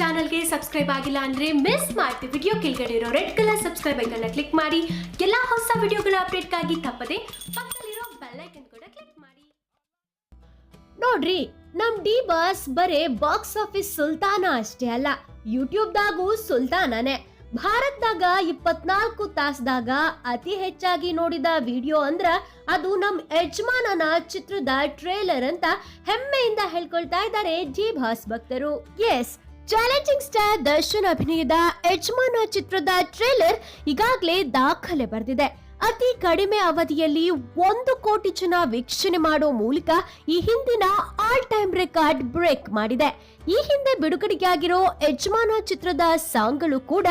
ಚಾನಲ್ಗೆ ಸಬ್ಸ್ಕ್ರೈಬ್ ಆಗಿಲ್ಲ ಅಂದ್ರೆ ಮಿಸ್ ಮಾಡ್ತೀವಿ ವಿಡಿಯೋ ಕೆಳಗಡೆ ಇರೋ ರೆಡ್ ಕಲರ್ ಸಬ್ಸ್ಕ್ರೈಬ್ ಐಕನ್ನ ಕ್ಲಿಕ್ ಮಾಡಿ. ಎಲ್ಲಾ ಹೊಸ ವಿಡಿಯೋಗಳ ಅಪ್ಡೇಟ್ಗಾಗಿ ತಪ್ಪದೆ ಪಕ್ಕದಲ್ಲಿರೋ ಬೆಲ್ ಐಕನ್ ಕೂಡ ಕ್ಲಿಕ್ ಮಾಡಿ. ನೋಡ್ರಿ, ನಮ್ ಡಿ ಬಾಸ್ ಬರೇ ಬಾಕ್ಸ್ ಆಫೀಸ್ ಸುಲ್ತಾನ ಅಷ್ಟೇ ಅಲ್ಲ ಯೂಟ್ಯೂಬ್ದಾಗೂ ಸುಲ್ತಾನನೇ. ಭಾರತದಾಗ ಇಪ್ಪತ್ನಾಲ್ಕು ತಾಸದಾಗ ಅತಿ ಹೆಚ್ಚಾಗಿ ನೋಡಿದ ವಿಡಿಯೋ ಅಂದ್ರ ಅದು ನಮ್ ಯಜಮಾನನ ಚಿತ್ರದ ಟ್ರೇಲರ್ ಅಂತ ಹೆಮ್ಮೆಯಿಂದ ಹೇಳ್ಕೊಳ್ತಾ ಇದ್ದಾರೆ ಜಿ ಭಾಸ್ ಭಕ್ತರು. ಎಸ್ ಚಾಲೆಂಜಿಂಗ್ ಸ್ಟಾರ್ ದರ್ಶನ್ ಅಭಿನಯದ ಯಜಮಾನ ಚಿತ್ರದ ಟ್ರೇಲರ್ ಈಗಾಗಲೇ ದಾಖಲೆ ಬರೆದಿದೆ. ಅತಿ ಕಡಿಮೆ ಅವಧಿಯಲ್ಲಿ ಒಂದು ಕೋಟಿ ಜನ ವೀಕ್ಷಣೆ ಮಾಡೋ ಮೂಲಕ ಈ ಹಿಂದಿನ ಆಲ್ ಟೈಮ್ ರೆಕಾರ್ಡ್ ಬ್ರೇಕ್ ಮಾಡಿದೆ. ಈ ಹಿಂದೆ ಬಿಡುಗಡೆಯಾಗಿರೋ ಯಜಮಾನ ಚಿತ್ರದ ಸಾಂಗ್ಗಳು ಕೂಡ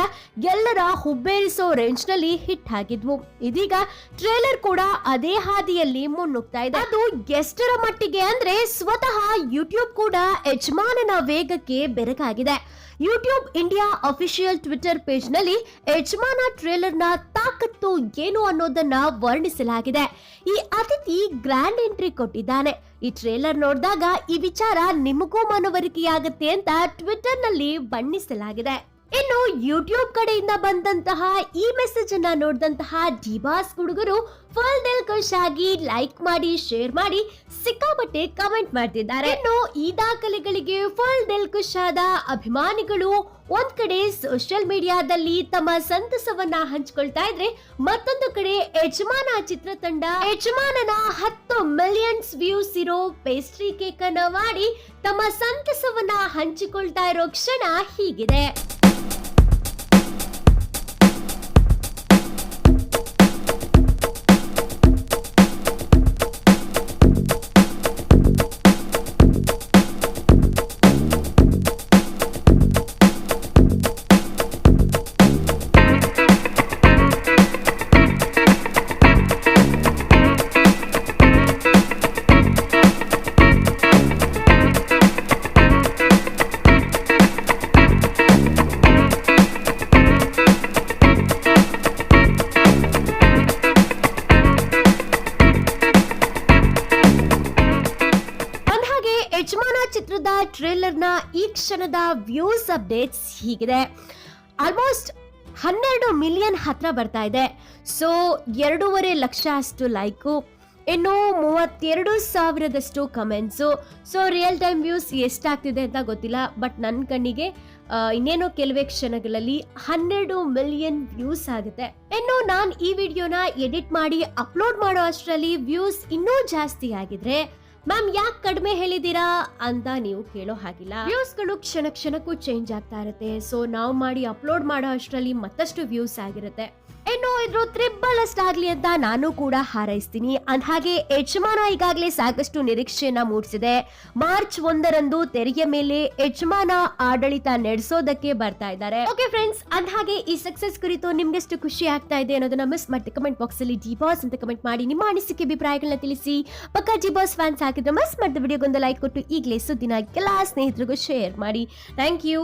ಎಲ್ಲರ ಹುಬ್ಬೇರಿಸೋ ರೇಂಜ್ನಲ್ಲಿ ಹಿಟ್ ಆಗಿದ್ವು. ಇದೀಗ ಟ್ರೇಲರ್ ಕೂಡ ಅದೇ ಹಾದಿಯಲ್ಲಿ ಮುನ್ನುಗ್ತಾ ಇದೆ. ಅದು ಎಷ್ಟರ ಮಟ್ಟಿಗೆ ಅಂದ್ರೆ ಸ್ವತಃ ಯೂಟ್ಯೂಬ್ ಕೂಡ ಯಜಮಾನನ ವೇಗಕ್ಕೆ ಬೆರಗಾಗಿದೆ. ಯೂಟ್ಯೂಬ್ ಇಂಡಿಯಾ ಅಫಿಷಿಯಲ್ ಟ್ವಿಟರ್ ಪೇಜ್ನಲ್ಲಿ ಯಜಮಾನ ಟ್ರೇಲರ್ನ ತಾಕತ್ತು ಏನು ಅನ್ನೋದನ್ನ ವರ್ಣಿಸಲಾಗಿದೆ. ಈ ಅತಿಥಿ ಗ್ರ್ಯಾಂಡ್ ಎಂಟ್ರಿ ಕೊಟ್ಟಿದ್ದಾನೆ. ಈ ಟ್ರೇಲರ್ ನೋಡಿದಾಗ ಈ ವಿಚಾರ ನಿಮಗೂ ಮನವರಿಕೆಯಾಗುತ್ತೆ ಅಂತ ಟ್ವಿಟರ್ನಲ್ಲಿ ಬಣ್ಣಿಸಲಾಗಿದೆ. ಇನ್ನು ಯೂಟ್ಯೂಬ್ ಕಡೆಯಿಂದ ಬಂದಂತಹ ಈ ಮೆಸೇಜ್ ಅನ್ನ ನೋಡಿದಂತಹ ಡಿಬಾಸ್ ಹುಡುಗರು ಫುಲ್ ಖುಷ್ ಆಗಿ ಲೈಕ್ ಮಾಡಿ ಶೇರ್ ಮಾಡಿ, ಸಿಕ್ಕಾಪಟ್ಟೆ ಕಮೆಂಟ್ ಮಾಡ್ತಿದ್ದಾರೆ. ಇನ್ನು ಈ ದಾಖಲೆಗಳಿಗೆ ಫುಲ್ ಖುಷ್ ಆದ ಅಭಿಮಾನಿಗಳು ಒಂದ್ ಕಡೆ ಸೋಷಿಯಲ್ ಮೀಡಿಯಾದಲ್ಲಿ ತಮ್ಮ ಸಂತಸವನ್ನ ಹಂಚಿಕೊಳ್ತಾ ಇದ್ರೆ ಮತ್ತೊಂದು ಕಡೆ ಯಜಮಾನ ಚಿತ್ರತಂಡ ಯಜಮಾನನ ಹತ್ತು ಮಿಲಿಯನ್ಸ್ ವ್ಯೂಸ್ ಇರೋ ಪೇಸ್ಟ್ರಿ ಕೇಕ್ ಅನ್ನ ಮಾಡಿ ತಮ್ಮ ಸಂತಸವನ್ನ ಹಂಚಿಕೊಳ್ತಾ ಇರೋ ಕ್ಷಣ ಹೀಗಿದೆ. ಯಜಮಾನ ಚಿತ್ರದ ಟ್ರೇಲರ್ನ ಈ ಕ್ಷಣದ ವ್ಯೂಸ್ ಅಪ್ಡೇಟ್ಸ್ ಹೀಗಿದೆ. ಆಲ್ಮೋಸ್ಟ್ ಹನ್ನೆರಡು ಮಿಲಿಯನ್ ಹತ್ರ ಬರ್ತಾ ಇದೆ. ಸೊ, ಎರಡೂವರೆ ಲಕ್ಷ ಅಷ್ಟು ಲೈಕು, ಇನ್ನು ಮೂವತ್ತೆರಡು ಸಾವಿರದಷ್ಟು comments. So real time views ಎಷ್ಟಾಗ್ತಿದೆ ಅಂತ ಗೊತ್ತಿಲ್ಲ, ಬಟ್ ನನ್ನ ಕಣ್ಣಿಗೆ ಇನ್ನೇನೋ ಕೆಲವೇ ಕ್ಷಣಗಳಲ್ಲಿ ಹನ್ನೆರಡು ಮಿಲಿಯನ್ ವ್ಯೂಸ್ ಆಗುತ್ತೆ. ಇನ್ನು ನಾನು ಈ ವಿಡಿಯೋನ ಎಡಿಟ್ ಮಾಡಿ ಅಪ್ಲೋಡ್ ಮಾಡೋ ಅಷ್ಟರಲ್ಲಿ ವ್ಯೂಸ್ ಇನ್ನೂ ಜಾಸ್ತಿ ಆಗಿದ್ರೆ ಮ್ಯಾಮ್, ಯಾಕೆ ಕಡಿಮೆ ಹೇಳಿದೀರಾ ಅಂತ ನೀವು ಕೇಳೋ ಹಾಗಿಲ್ಲ. ವ್ಯೂಸ್ಗಳು ಕ್ಷಣ ಕ್ಷಣಕ್ಕೂ ಚೇಂಜ್ ಆಗ್ತಾ ಇರುತ್ತೆ. ಸೊ ನಾವು ಮಾಡಿ ಅಪ್ಲೋಡ್ ಮಾಡೋ ಅಷ್ಟರಲ್ಲಿ ಮತ್ತಷ್ಟು ವ್ಯೂಸ್ ಆಗಿರುತ್ತೆ. ಇನ್ನು ಇದ್ರ ತ್ರಿಬ್ಬಲ್ ಅಷ್ಟಾಗ್ಲಿ ಅಂತ ನಾನು ಕೂಡ ಹಾರೈಸ್ತೀನಿ. ಅಂದ್ಹಾಗೆ ಯಜಮಾನ ಈಗಾಗಲೇ ಸಾಕಷ್ಟು ನಿರೀಕ್ಷೆಯನ್ನ ಮೂಡಿಸಿದೆ. ಮಾರ್ಚ್ ಒಂದರಂದು ತೆರಿಗೆ ಮೇಲೆ ಯಜಮಾನ ಆಡಳಿತ ನಡೆಸೋದಕ್ಕೆ ಬರ್ತಾ ಇದ್ದಾರೆ. ಓಕೆ ಫ್ರೆಂಡ್ಸ್ ಅಂದ್ಹಾಗೆ ಈ ಸಕ್ಸಸ್ ಕುರಿತು ನಿಮ್ಗೆಷ್ಟು ಖುಷಿ ಆಗ್ತಾ ಇದೆ ಅನ್ನೋದನ್ನ ಮಿಸ್ ಮಾಡಿ ಕಮೆಂಟ್ ಬಾಕ್ಸ್ ಅಲ್ಲಿ ಡಿ ಬಾಸ್ ಅಂತ ಕಮೆಂಟ್ ಮಾಡಿ ನಿಮ್ಮ ಅನಿಸಿಕೆ ಅಭಿಪ್ರಾಯಗಳನ್ನ ತಿಳಿಸಿ. ಪಕ್ಕ ಜಿ ಬಾಸ್ ಫ್ಯಾನ್ಸ್ ಹಾಕಿದ್ರೆ ಮಿಸ್ ಮಾಡಿದ ವಿಡಿಯೋಗೊಂದು ಲೈಕ್ ಕೊಟ್ಟು ಈಗಲೇ ಸುದ್ದಿನ ಎಲ್ಲ ಸ್ನೇಹಿತರಿಗೂ ಶೇರ್ ಮಾಡಿ. Thank you